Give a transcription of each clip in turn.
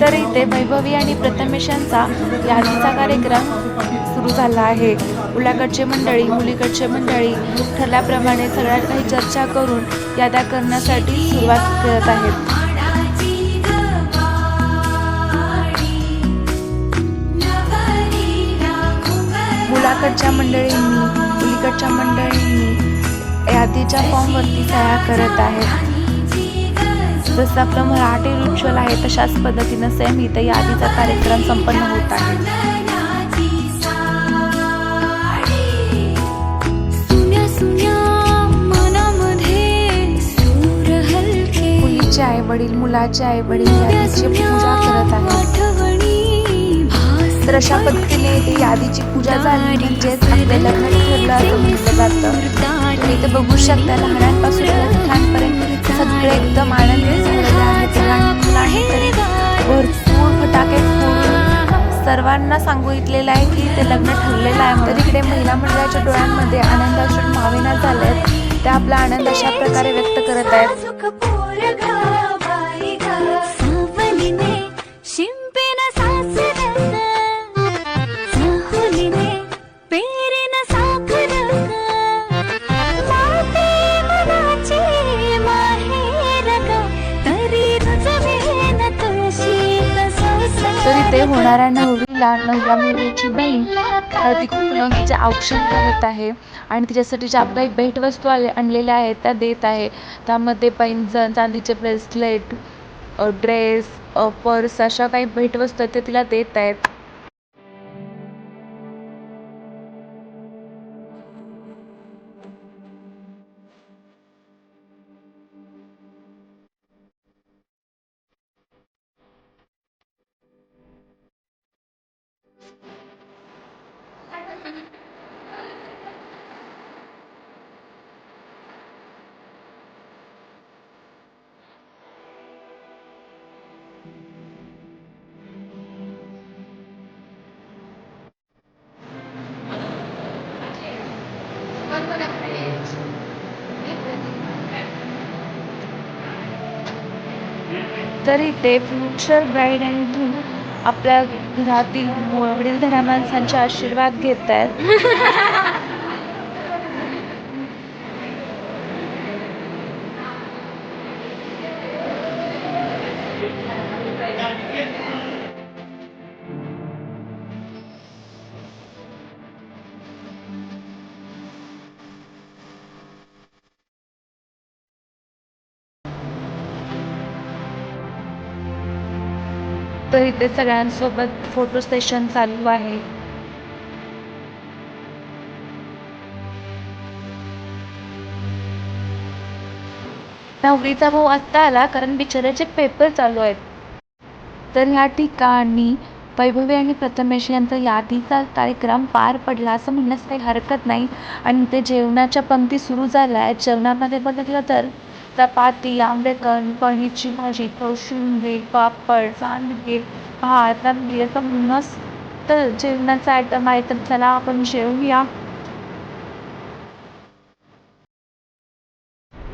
तर इथे वैभवी आणि प्रथमेश यांचा यादीचा कार्यक्रम सुरू झाला आहे. मुलाकडचे मंडळी मुलीकडचे मंडळी ठरल्याप्रमाणे सगळ्यात काही चर्चा करून याद्या करण्यासाठी सुरुवात करत आहेत. मुलाकडच्या मंडळींनी मुलीकडच्या मंडळींनी यादीच्या फॉर्मवरती सह्या करत आहेत. जसं आपलं मराठी रिच्युअल आहे तशाच पद्धतीनं सेम इथं यादीचा कार्यक्रम संपन्न होत आहे. मुलीचे आई वडील मुलाचे आई वडील यादीची पूजा करत आहेत. तर अशा पद्धतीने यादीची पूजा झाली म्हणजेच आपले लग्न जातं. तुम्ही बघू शकता लहानांपासून सगळे एकदम आनंदी झालेले आहेत. लहान मुलांनी तरी भरपूर फटाके सर्वांना सांगितलेलं आहे की ते लग्न ठरलेलं आहे. तर इकडे महिला मंडळाच्या डोळ्यांमध्ये आनंदाश्रू मावेना झाले आहेत. त्या आपला आनंद अशा प्रकारे व्यक्त करत आहेत. होणाऱ्या नवरीला नवऱ्या मुलीची बहीण खूप तिचे औक्षण करत आहे आणि तिच्यासाठी ज्या काही भेटवस्तू आले आणलेल्या आहेत त्या देत आहे. त्यामध्ये पैंजण चांदीचे ब्रेसलेट ड्रेस पर्स अशा काही भेटवस्तू आहेत ते तिला देत आहेत. तर इथे फ्युचर ब्राईड आणि ग्रूम आपल्या घरातील वडीलधाऱ्या माणसांचे आशीर्वाद घेत आहेत तर इथे सगळ्यांसोबत फोटो सेशन चालू आहे. नवरीचा भाऊ आत्ता आला कारण बिचाऱ्याचे पेपर चालू आहेत. तर ह्या ठिकाणी वैभवी आणि प्रथमेश यांचा यादीचा कार्यक्रम पार पडला असं म्हणण्यास काही हरकत नाही. आणि ते जेवणाच्या पंक्ती सुरू झाल्या आहेत. जेवणामध्ये बघितलं तर चपाती आंबेकण पनीरची भाजी कोशिंबीर पापड सांडगे भात आमटी असं मस्त जेवणाचा आयटम आहे तर चला आपण जेवूया.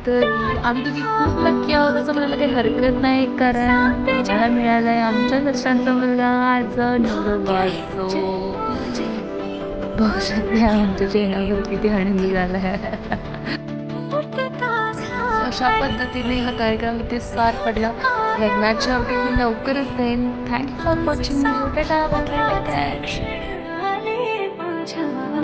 तर आम्ही तुम्ही खूप नक्की आहोत असं म्हणायला काही हरकत नाही कारण आम्हाला मिळालं आहे आमच्या कष्टांचा मुलगा आज निवडून बघू आमच्या जेवणावर किती आनंदी झाला. आहे अशा पद्धतीने हा कार्यक्रम इथे पार पडला. लग्नाच्या अपडेट मी लवकरच देईन थँक्यू फॉर वॉचिंग